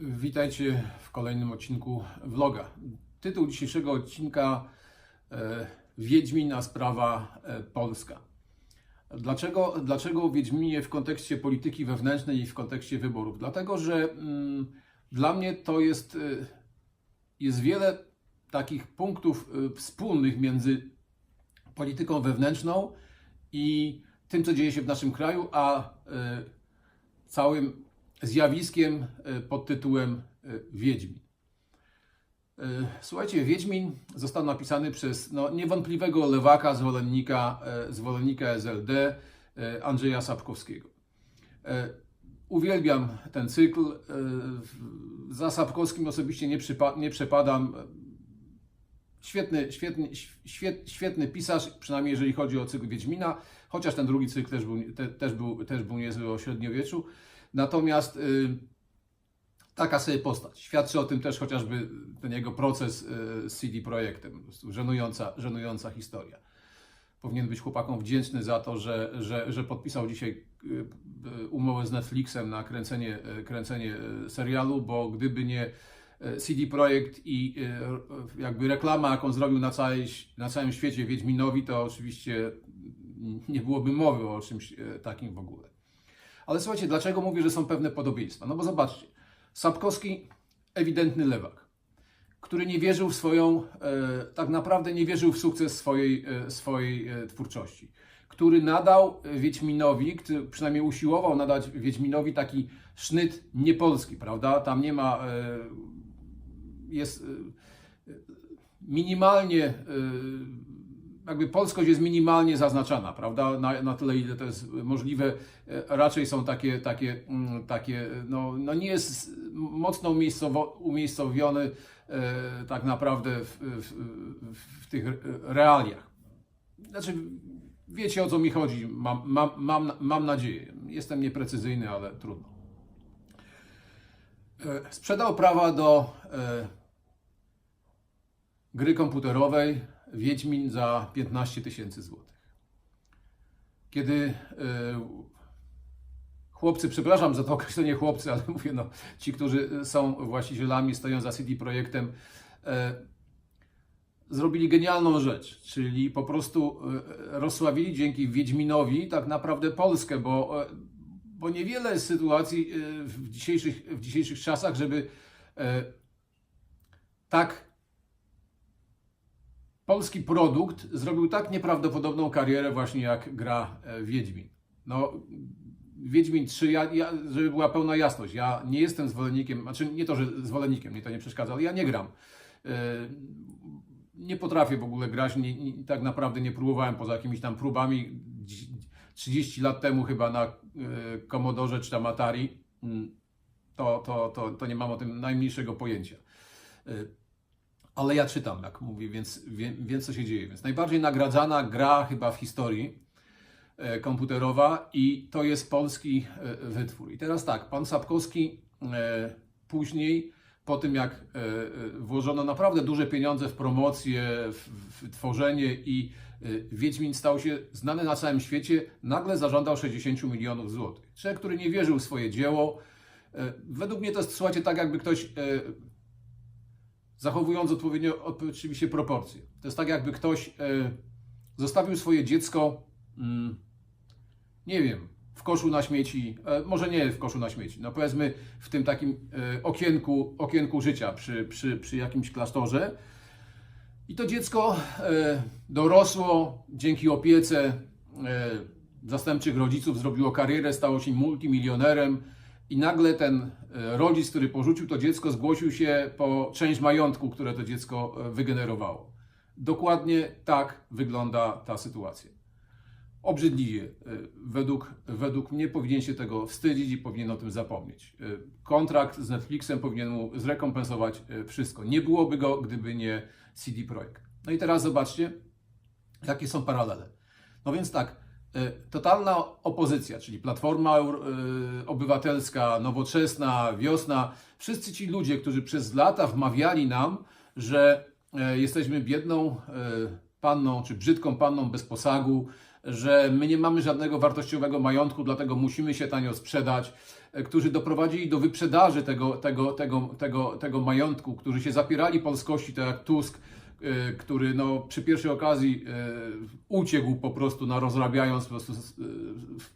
Witajcie w kolejnym odcinku vloga. Tytuł dzisiejszego odcinka e, Wiedźmin, a sprawa e, polska. Dlaczego, dlaczego Wiedźminie w kontekście polityki wewnętrznej i w kontekście wyborów? Dlatego, że mm, dla mnie to jest, e, jest wiele takich punktów wspólnych między polityką wewnętrzną i tym, co dzieje się w naszym kraju, a całym zjawiskiem e, pod tytułem e, Wiedźmin. E, Słuchajcie, Wiedźmin został napisany przez no, niewątpliwego lewaka, zwolennika, zwolennika SLD, Andrzeja Sapkowskiego. Uwielbiam ten cykl. Za Sapkowskim osobiście nie, nie przepadam. Świetny, świetny, świet, świetny pisarz, przynajmniej jeżeli chodzi o cykl Wiedźmina, chociaż ten drugi cykl też był, te, też był, też był niezły o średniowieczu. Natomiast y, taka sobie postać. Świadczy o tym też chociażby ten jego proces y, z CD Projektem. Żenująca, żenująca historia. Powinien być chłopakom wdzięczny za to, że, że, że podpisał dzisiaj y, umowę z Netflixem na kręcenie, kręcenie serialu, bo gdyby nie CD Projekt i jakby reklama, jaką zrobił na, całej, na całym świecie Wiedźminowi, to oczywiście nie byłoby mowy o czymś takim w ogóle. Ale słuchajcie, dlaczego mówię, że są pewne podobieństwa? No bo zobaczcie, Sapkowski ewidentny lewak, który nie wierzył w swoją, e, tak naprawdę nie wierzył w sukces swojej, e, swojej e, twórczości, który nadał Wiedźminowi, który przynajmniej usiłował nadać Wiedźminowi taki sznyt niepolski, prawda? Tam nie ma, jest minimalnie jakby polskość jest minimalnie zaznaczana, prawda? Na, na tyle, ile to jest możliwe. E, Raczej są takie, takie, mm, takie no, no nie jest mocno umiejscowiony e, tak naprawdę w, w, w, tych realiach. Znaczy, wiecie o co mi chodzi, mam, mam, mam, mam nadzieję. Jestem nieprecyzyjny, ale trudno. E, Sprzedał prawa do gry komputerowej Wiedźmin za 15 tysięcy złotych. Kiedy e, chłopcy, przepraszam za to określenie chłopcy, ale mówię, no, ci, którzy są właścicielami, stoją za CD Projektem, e, zrobili genialną rzecz, czyli po prostu e, rozsławili dzięki Wiedźminowi tak naprawdę Polskę, bo, bo niewiele jest sytuacji w dzisiejszych, w dzisiejszych czasach, żeby tak polski produkt zrobił tak nieprawdopodobną karierę właśnie jak gra e, Wiedźmin. No, Wiedźmin 3, ja, ja, żeby była pełna jasność, ja nie jestem zwolennikiem, znaczy nie to, że zwolennikiem, mi to nie przeszkadza, ale ja nie gram. E, Nie potrafię w ogóle grać, nie, nie, tak naprawdę nie próbowałem poza jakimiś tam próbami dzi- 30 lat temu chyba na e, Commodore czy tam Atari, mm, to, to, to, to nie mam o tym najmniejszego pojęcia. Ale ja czytam, jak mówię, więc wie, wiem, co się dzieje. Więc najbardziej nagradzana gra chyba w historii e, komputerowa i to jest polski e, wytwór. I teraz tak, pan Sapkowski e, później, po tym jak włożono naprawdę duże pieniądze w promocję, w, w tworzenie i Wiedźmin stał się znany na całym świecie, nagle zażądał 60 milionów złotych. Człowiek, który nie wierzył w swoje dzieło. Według mnie to jest, słuchajcie, tak jakby ktoś zachowując odpowiednio oczywiście proporcje. To jest tak, jakby ktoś e, zostawił swoje dziecko, mm, nie wiem, w koszu na śmieci, e, może nie w koszu na śmieci, no powiedzmy w tym takim e, okienku, okienku życia przy, przy, przy jakimś klasztorze. I to dziecko dorosło dzięki opiece zastępczych rodziców, zrobiło karierę, stało się multimilionerem. I nagle ten e, rodzic, który porzucił to dziecko, zgłosił się po część majątku, które to dziecko e, wygenerowało. Dokładnie tak wygląda ta sytuacja. Obrzydliwie. E, Według, według mnie powinien się tego wstydzić i powinien o tym zapomnieć. Kontrakt z Netflixem powinien mu zrekompensować wszystko. Nie byłoby go, gdyby nie CD Projekt. No i teraz zobaczcie, jakie są paralele. No więc tak, totalna opozycja, czyli Platforma e, Obywatelska, Nowoczesna, Wiosna, wszyscy ci ludzie, którzy przez lata wmawiali nam, że e, jesteśmy biedną e, panną, czy brzydką panną bez posagu, e, że my nie mamy żadnego wartościowego majątku, dlatego musimy się tanio sprzedać, e, którzy doprowadzili do wyprzedaży tego, tego, tego, tego, tego majątku, którzy się zapierali polskości, tak jak Tusk, e, który no, przy pierwszej okazji e, uciekł po prostu na rozrabiając po prostu e,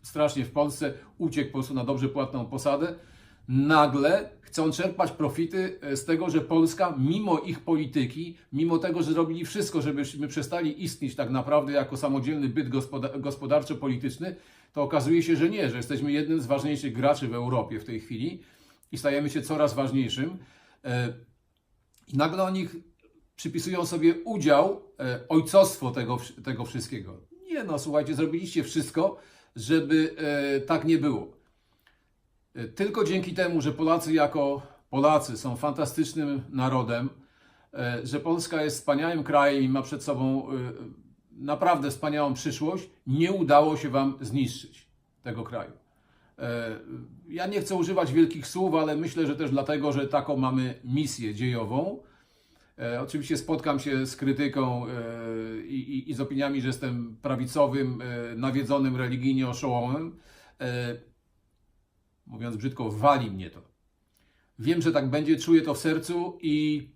strasznie w Polsce, uciekł po prostu na dobrze płatną posadę. Nagle chcą czerpać profity z tego, że Polska, mimo ich polityki, mimo tego, że zrobili wszystko, żebyśmy przestali istnieć tak naprawdę jako samodzielny byt gospoda- gospodarczo-polityczny, to okazuje się, że nie, że jesteśmy jednym z ważniejszych graczy w Europie w tej chwili i stajemy się coraz ważniejszym. I nagle oni przypisują sobie udział, e, ojcostwo tego, tego wszystkiego. Nie no, słuchajcie, zrobiliście wszystko, żeby e, tak nie było. E, Tylko dzięki temu, że Polacy jako Polacy są fantastycznym narodem, że Polska jest wspaniałym krajem i ma przed sobą naprawdę wspaniałą przyszłość, nie udało się Wam zniszczyć tego kraju. Ja nie chcę używać wielkich słów, ale myślę, że też dlatego, że taką mamy misję dziejową. E, Oczywiście spotkam się z krytyką e, i, i, i z opiniami, że jestem prawicowym, e, nawiedzonym religijnie oszołomem. Mówiąc brzydko, wali mnie to. Wiem, że tak będzie, czuję to w sercu i,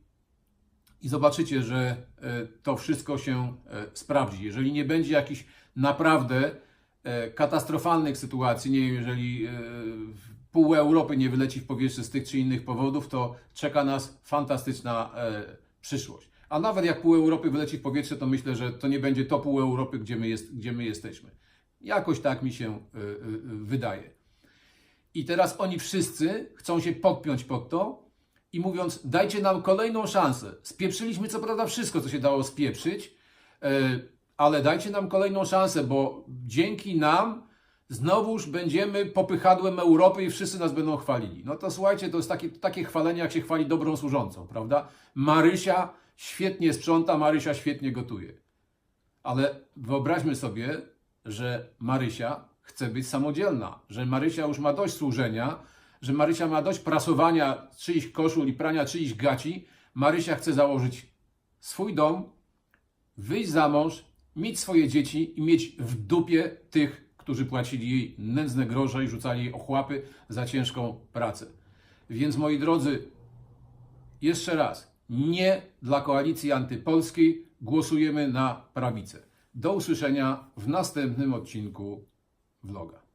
i zobaczycie, że to wszystko się sprawdzi. Jeżeli nie będzie jakichś naprawdę katastrofalnych sytuacji, nie wiem, jeżeli pół Europy nie wyleci w powietrze z tych czy innych powodów, to czeka nas fantastyczna przyszłość. A nawet jak pół Europy wyleci w powietrze, to myślę, że to nie będzie to pół Europy, gdzie my, jest, gdzie my jesteśmy. Jakoś tak mi się e, e, wydaje. I teraz oni wszyscy chcą się podpiąć pod to i mówiąc, dajcie nam kolejną szansę. Spieprzyliśmy co prawda wszystko, co się dało spieprzyć, e, ale dajcie nam kolejną szansę, bo dzięki nam znowuż będziemy popychadłem Europy i wszyscy nas będą chwalili. No to słuchajcie, to jest takie, takie chwalenie, jak się chwali dobrą służącą, prawda? Marysia świetnie sprząta, Marysia świetnie gotuje. Ale wyobraźmy sobie, że Marysia chce być samodzielna, że Marysia już ma dość służenia, że Marysia ma dość prasowania czyichś koszul i prania czyichś gaci. Marysia chce założyć swój dom, wyjść za mąż, mieć swoje dzieci i mieć w dupie tych, którzy płacili jej nędzne grosze i rzucali jej ochłapy za ciężką pracę. Więc moi drodzy, jeszcze raz, nie dla koalicji antypolskiej głosujemy na prawicę. Do usłyszenia w następnym odcinku vloga.